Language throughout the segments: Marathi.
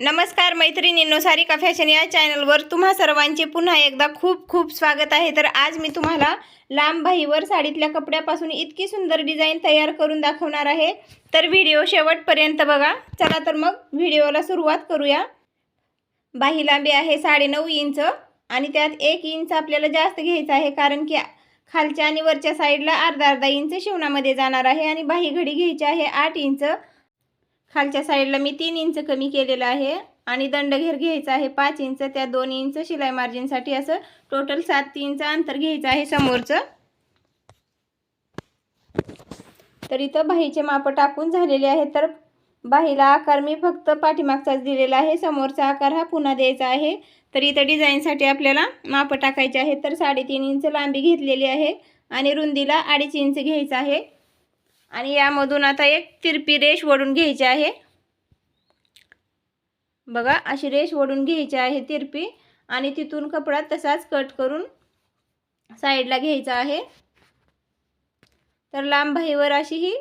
नमस्कार मैत्रिणींनो सारिका फॅशन या चॅनलवर तुम्हा सर्वांचे पुन्हा एकदा खूप खूप स्वागत आहे. तर आज मी तुम्हाला लांब बाहीवर साडीतल्या कपड्यापासून इतकी सुंदर डिझाईन तयार करून दाखवणार आहे. तर व्हिडिओ शेवटपर्यंत बघा. चला तर मग व्हिडिओला सुरुवात करूया. बाही लांबी आहे साडेनऊ इंच आणि त्यात एक इंच आपल्याला जास्त घ्यायचं आहे कारण की खालच्या आणि वरच्या साईडला अर्धा अर्धा इंच शिवणामध्ये जाणार आहे आणि बाही घडी घ्यायची आहे आठ इंच. खालच्या साईडला मी तीन इंच कमी केलेलं आहे आणि दंडघेर घ्यायचा आहे पाच इंच त्या दोन इंच शिलाई मार्जिनसाठी असं टोटल सात इंच अंतर घ्यायचं आहे समोरचं. तर इथं बाहीचे माप टाकून झालेले आहे तर बाहीला आकार मी फक्त पाठीमागचाच दिलेला आहे समोरचा आकार हा पुन्हा द्यायचा आहे. तर इथं डिझाईनसाठी आपल्याला माप टाकायचे आहे तर साडेतीन इंच लांबी घेतलेली आहे आणि रुंदीला अडीच इंच घ्यायचं आहे. आणि यामधून आता एक तिरपी रेष ओढून घ्यायची आहे. बघा अशी रेष ओढून घ्यायची आहे तिरपी. आणि तिथून कपडा तसाच कट करून साईडला घ्यायचा आहे. तर लांब बाहीवर अशी ही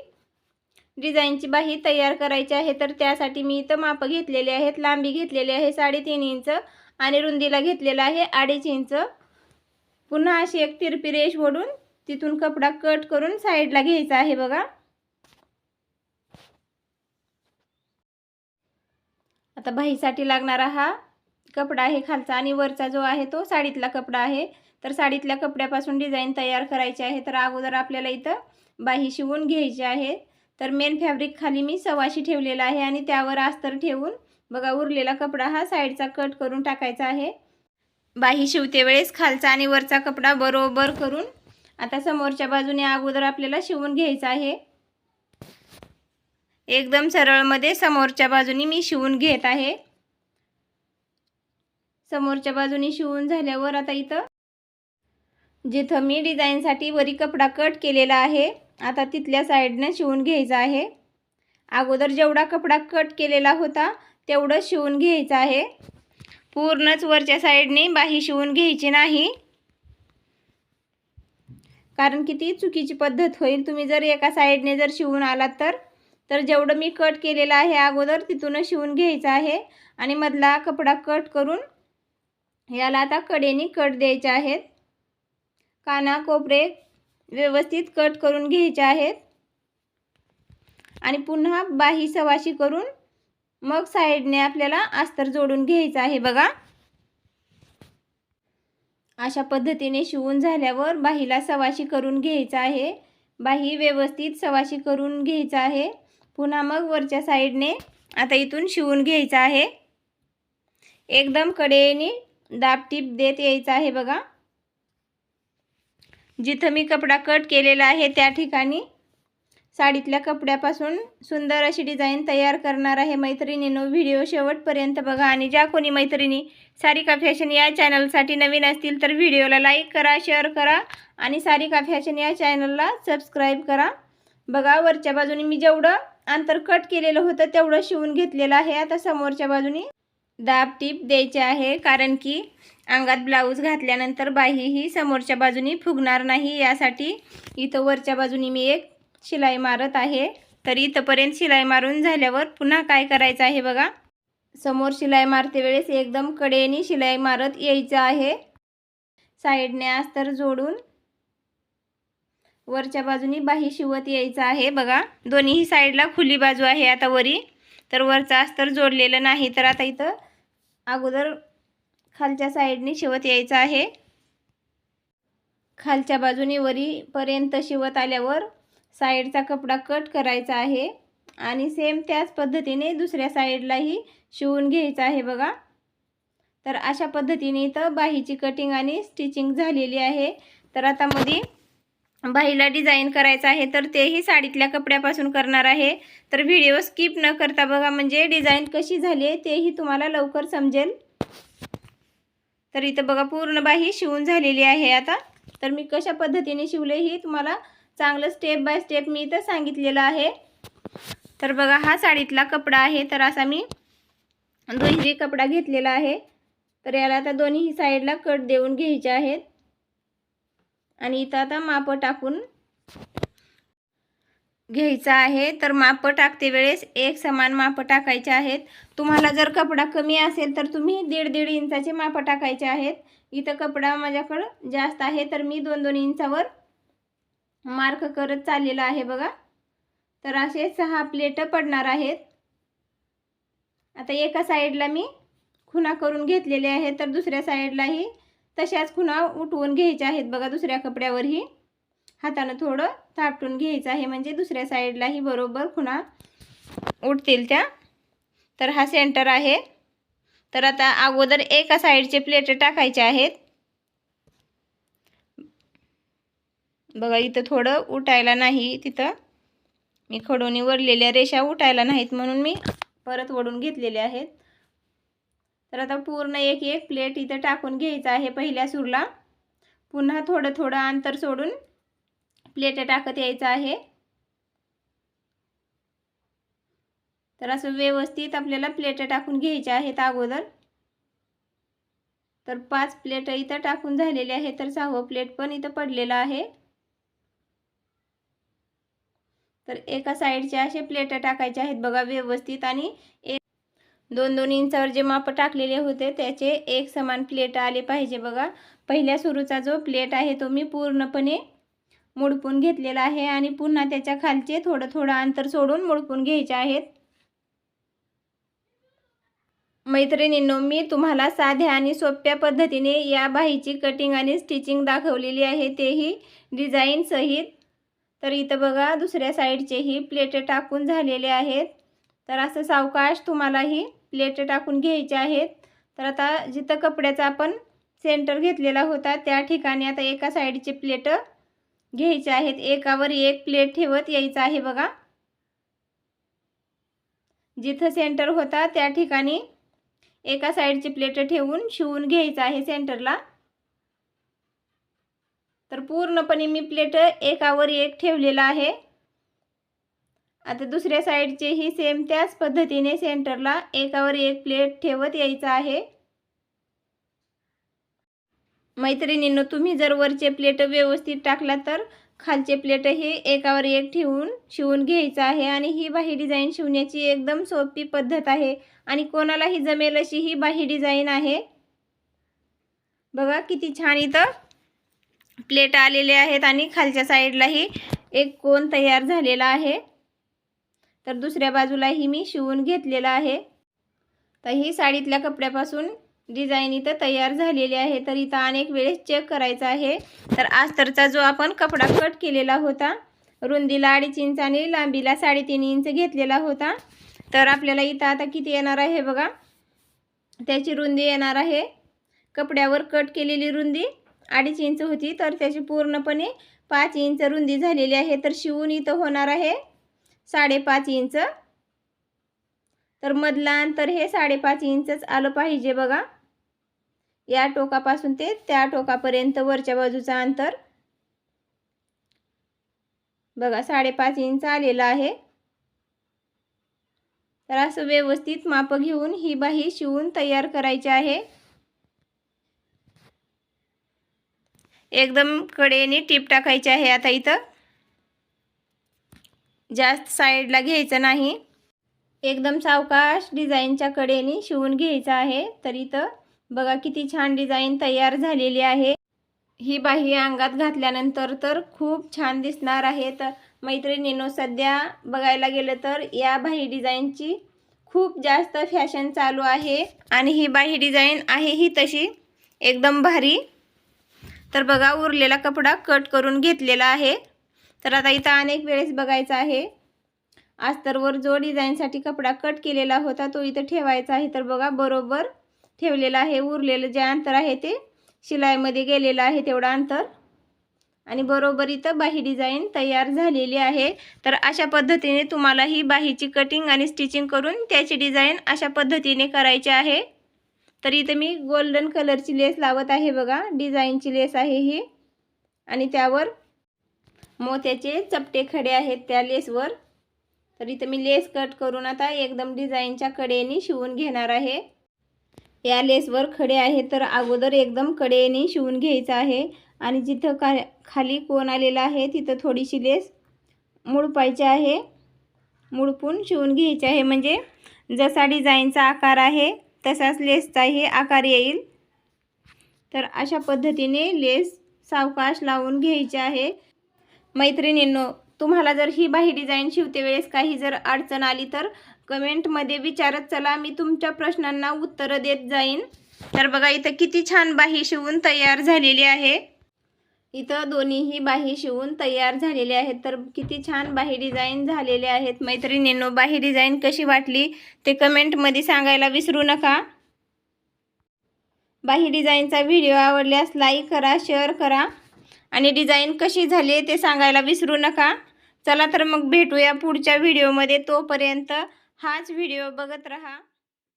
डिझाईनची बाही तयार करायची आहे. तर त्यासाठी मी इथं मापं घेतलेले आहेत. लांबी घेतलेली आहे साडेतीन इंच आणि रुंदीला घेतलेलं आहे अडीच इंच. पुन्हा अशी एक तिरपी रेष ओढून तिथून कपडा कट करून साईडला घ्यायचा आहे बघा. आता बाहीसाठी लागणारा हा कपडा आहे खालचा आणि वरचा जो आहे तो साडीतला कपडा आहे. तर साडीतल्या कपड्यापासून डिझाईन तयार करायची आहे. तर अगोदर आपल्याला इथं बाही शिवून घ्यायची आहे. तर मेन फॅब्रिक खाली मी सवाशी ठेवलेला आहे आणि त्यावर अस्तर ठेवून बघा उरलेला कपडा हा साईडचा कट करून टाकायचा आहे. बाही शिवते वेळेस खालचा आणि वरचा कपडा बरोबर करून आता समोरच्या बाजूने अगोदर आपल्याला शिवून घ्यायचा आहे. एकदम सरळमध्ये समोरच्या बाजूनी मी शिवून घेत आहे. समोरच्या बाजूनी शिवून झाल्यावर आता इथं जिथं मी डिझाईनसाठी वरी कपडा कट केलेला आहे आता तिथल्या साईडनं शिवून घ्यायचा आहे. अगोदर जेवढा कपडा कट केलेला होता तेवढं शिवून घ्यायचं आहे. पूर्णच वरच्या साईडने बाही शिवून घ्यायची नाही. कारण की ती चुकीची पद्धत होईल. तुम्ही जर एका साईडने जर शिवून आलात तर तर जेवढं मी कट केलेलं आहे अगोदर तिथूनच शिवून घ्यायचं आहे. आणि मधला कपडा कट करून याला आता कडेने कट द्यायचे आहेत. काना कोपरे व्यवस्थित कट करून घ्यायचे आहेत. आणि पुन्हा बाही सवाशी करून मग साईडने आपल्याला अस्तर जोडून घ्यायचं आहे बघा. अशा पद्धतीने शिवून झाल्यावर बाहीला सवाशी करून घ्यायचं आहे. बाही व्यवस्थित सवाशी करून घ्यायचं आहे. पुन्हा मग वरच्या साईडने आता इथून शिवून घ्यायचं आहे. एकदम कडेने दाबटीप देत यायचं आहे बघा. जिथं मी कपडा कट केलेला आहे त्या ठिकाणी साडीतल्या कपड्यापासून सुंदर अशी डिझाईन तयार करणार आहे मैत्रिणीनो. व्हिडिओ शेवटपर्यंत बघा आणि ज्या कोणी मैत्रिणी सारिका फॅशन या चॅनलसाठी नवीन असतील तर व्हिडिओला लाईक करा शेअर करा आणि सारिका फॅशन या चॅनलला सबस्क्राईब करा. बघा वरच्या बाजूने मी जेवढं अंतर कट केलेलं होतं तेवढं शिवून घेतलेलं आहे आता समोरच्या बाजूने. दाब टीप द्यायचे आहे कारण की अंगात ब्लाऊज घातल्यानंतर बाही ही समोरच्या बाजूनी फुगणार नाही. यासाठी इथं वरच्या बाजूनी मी एक शिलाई मारत आहे. तर इथंपर्यंत शिलाई मारून झाल्यावर पुन्हा काय करायचं आहे बघा. समोर शिलाई मारते वेळेस एकदम कडेने शिलाई मारत यायचं आहे. साईडने अस्तर जोडून वरच्या बाजूनी बाही शिवत यायचं आहे. बघा दोन्हीही साईडला खुली बाजू आहे आता वरी. तर वरचा अस्तर जोडलेलं नाही तर आता इथं अगोदर खालच्या साईडने शिवत यायचं आहे. खालच्या बाजूने वरीपर्यंत शिवत आल्यावर साईडचा कपडा कट करायचा आहे. आणि सेम त्याच पद्धतीने दुसऱ्या साईडलाही शिवून घ्यायचं आहे बघा. तर अशा पद्धतीने इथं बाहीची कटिंग आणि स्टिचिंग झालेली आहे. तर आता मध्ये बाहीला डिझाईन करायचं आहे तर तेही साडीतल्या कपड्यापासून करणार आहे. तर व्हिडिओ स्किप न करता बघा म्हणजे डिझाईन कशी झाली आहे तेही तुम्हाला लवकर समजेल. तर इथं बघा पूर्ण बाही शिवून झालेली आहे आता. तर मी कशा पद्धतीने शिवले ही तुम्हाला चांगलं स्टेप बाय स्टेप मी इथं सांगितलेलं आहे. तर बघा हा साडीतला कपडा आहे तर असा मी दुहेरी कपडा घेतलेला आहे. तर याला आता दोन्ही साईडला कट देऊन घ्यायचे आहेत. आणि इथं आता मापं टाकून घ्यायचा आहे. तर माप टाकते वेळेस एक समान माप टाकायचे आहेत. तुम्हाला जर कपडा कमी असेल तर तुम्ही दीड दीड इंचाचे माप टाकायचे आहेत. इथं कपडा माझ्याकडं जास्त आहे तर मी दोन दोन इंचावर मार्क करत चाललेला आहे बघा. तर असे सहा प्लेट पडणार आहेत. आता एका साईडला मी खुणा करून घेतलेले आहे तर दुसऱ्या साईडलाही तशाच खुणा उठवून घ्यायच्या आहेत. बघा दुसऱ्या कपड्यावरही हातानं थोडं थापटून घ्यायचं आहे. म्हणजे दुसऱ्या साईडलाही बरोबर खुणा उठतील त्या. तर हा सेंटर आहे. तर आता अगोदर एका साईडचे प्लेट टाकायचे आहेत. बघा इथं थोडं उठायला नाही तिथं. मी खडोनी वरलेल्या रेषा उठायला नाहीत म्हणून मी परत वडून घेतलेले आहेत. तर आता पूर्ण एक एक प्लेट इथं टाकून घ्यायचं आहे पहिल्या सूरला. पुन्हा थोडं थोडं अंतर सोडून प्लेट टाकत यायचं आहे. तर असं व्यवस्थित आपल्याला प्लेट टाकून घ्यायच्या आहेत अगोदर. तर पाच प्लेट इथं टाकून झालेले आहे तर सहावं प्लेट पण इथं पडलेलं आहे. तर एका साईडचे असे प्लेट टाकायचे आहेत बघा व्यवस्थित आणि एक दोन दोन इंचावर जे माप टाकलेले होते त्याचे एक समान प्लेट आले पाहिजे बघा. पहिल्या सुरूचा जो प्लेट आहे तो मी पूर्णपणे मुडपून घेतलेला आहे आणि पुन्हा त्याच्या खालचे थोडं थोडं अंतर सोडून मुडपून घ्यायचे आहेत. मैत्रिणींनो मी तुम्हाला साध्या आणि सोप्या पद्धतीने या बाहीची कटिंग आणि स्टिचिंग दाखवलेली आहे. तेही डिझाईन सहित. तर इथं बघा दुसऱ्या साईडचेही प्लेट टाकून झालेले आहेत. तर असं सावकाश तुम्हालाही प्लेट टाकून घ्यायचे आहेत. तर आता जिथं कपड्याचा आपण सेंटर घेतलेला होता त्या ठिकाणी आता एका साईडचे प्लेट घ्यायचे आहेत. एकावर एक प्लेट ठेवत यायचं आहे बघा. जिथं सेंटर होता त्या ठिकाणी एका साईडची प्लेट ठेवून शिवून घ्यायचं आहे सेंटरला तर पूर्णपणे मी प्लेट एकावर एक ठेवलेला आहे. आता दुसऱ्या साईडचेही सेम त्याच पद्धतीने सेंटरला एकावर एक प्लेट ठेवत यायचं आहे. मैत्रिणींनो तुम्ही जर वरचे प्लेट व्यवस्थित टाकला तर खालचे प्लेट हे एकावर एक ठेवून शिवून घ्यायचं आहे आणि ही बाही डिझाईन शिवण्याची एकदम सोपी पद्धत आहे आणि कोणालाही जमेल अशी ही बाही डिझाईन आहे. बघा किती छान इथं प्लेट आलेले आहेत आणि खालच्या साईडलाही एक कोण तयार झालेला आहे. तर दुसऱ्या बाजूलाही मी शिवून घेतलेलं आहे. तर ही साडीतल्या कपड्यापासून डिझाईन इथं तयार झालेली आहे. तर इथं अनेक वेळेस चेक करायचं आहे. तर आस्तरचा जो आपण कपडा कट केलेला होता रुंदीला अडीच इंच आणि लांबीला साडेतीन इंच घेतलेला होता. तर आपल्याला इथं आता किती येणार आहे बघा? त्याची रुंदी येणार आहे. कपड्यावर कट केलेली रुंदी अडीच इंच होती. तर त्याची पूर्णपणे पाच इंच रुंदी झालेली आहे. तर शिवून इथं होणार आहे. साडेपाच इंच. तर मधला अंतर हे साडेपाच इंचच आलं पाहिजे बघा. या टोकापासून ते त्या टोकापर्यंत वरच्या बाजूचं अंतर. बघा साडेपाच इंच आलेलं आहे. तर असं व्यवस्थित माप घेऊन ही बाही शिवून तयार करायची आहे. एकदम कडेने टीप टाकायची आहे आता इथं. जास्त साईडला घ्यायचं नाही. एकदम सावकाश डिझाईनच्या कडेने शिवून घ्यायचं आहे. तर इथं बघा किती छान डिझाईन तयार झालेली आहे. ही बाही अंगात घातल्यानंतर तर खूप छान दिसणार आहे. तर मैत्रिणीनो सध्या बघायला गेलं तर या बाही डिझाईनची खूप जास्त फॅशन चालू आहे. आणि ही बाही डिझाईन आहे ही तशी एकदम भारी. तर बघा उरलेला कपडा कट करून घेतलेला आहे. तर आता इथं अनेक वेळेस बघायचं आहे. अस्तरवर जो डिझाईनसाठी कपडा कट केलेला होता तो इथं ठेवायचा आहे. तर बघा बरोबर ठेवलेला आहे उरलेलं जे अंतर आहे ते शिलाईमध्ये गेलेलं आहे तेवढं अंतर. आणि बरोबर इथं बाही डिझाईन तयार झालेली आहे. तर अशा पद्धतीने तुम्हाला ही बाहीची कटिंग आणि स्टिचिंग करून त्याची डिझाईन अशा पद्धतीने करायची आहे. तर इथं मी गोल्डन कलरची लेस लावत आहे बघा. डिझाईनची लेस आहे ही. आणि त्यावर मोत्याचे चपटे खडे आहेत त्या लेसवर. तर इथं मी लेस कट करून आता एकदम डिझाईनच्या कडेने शिवून घेणार आहे. या लेसवर खडे आहे तर अगोदर एकदम कडेने शिवून घ्यायचं आहे. आणि जिथं का खाली कोण आलेला आहे तिथं थोडीशी लेस मुडपायची आहे. मुडपून शिवून घ्यायची आहे. म्हणजे जसा डिझाईनचा आकार आहे तसाच लेसचाही आकार येईल. तर अशा पद्धतीने लेस सावकाश लावून घ्यायचे आहे. मैत्रिणींनो तुम्हाला जर ही बाही डिझाईन शिवते वेळेस काही जर अडचण आली तर कमेंटमध्ये विचारत चला मी तुमच्या प्रश्नांना उत्तरं देत जाईन. तर बघा इथं किती छान बाही शिवून तयार झालेली आहे. इथं दोन्हीही बाही शिवून तयार झालेले आहेत. तर किती छान बाही डिझाईन झालेले आहेत. मैत्रिणींनो बाही डिझाईन कशी वाटली ते कमेंटमध्ये सांगायला विसरू नका. बाही डिझाईनचा व्हिडिओ आवडल्यास लाईक करा शेअर करा. आणि डिझाईन कशी झाली ते सांगायला विसरू नका. चला तर मग भेटूया पुढच्या व्हिडिओमध्ये तोपर्यंत हाच व्हिडिओ बघत रहा.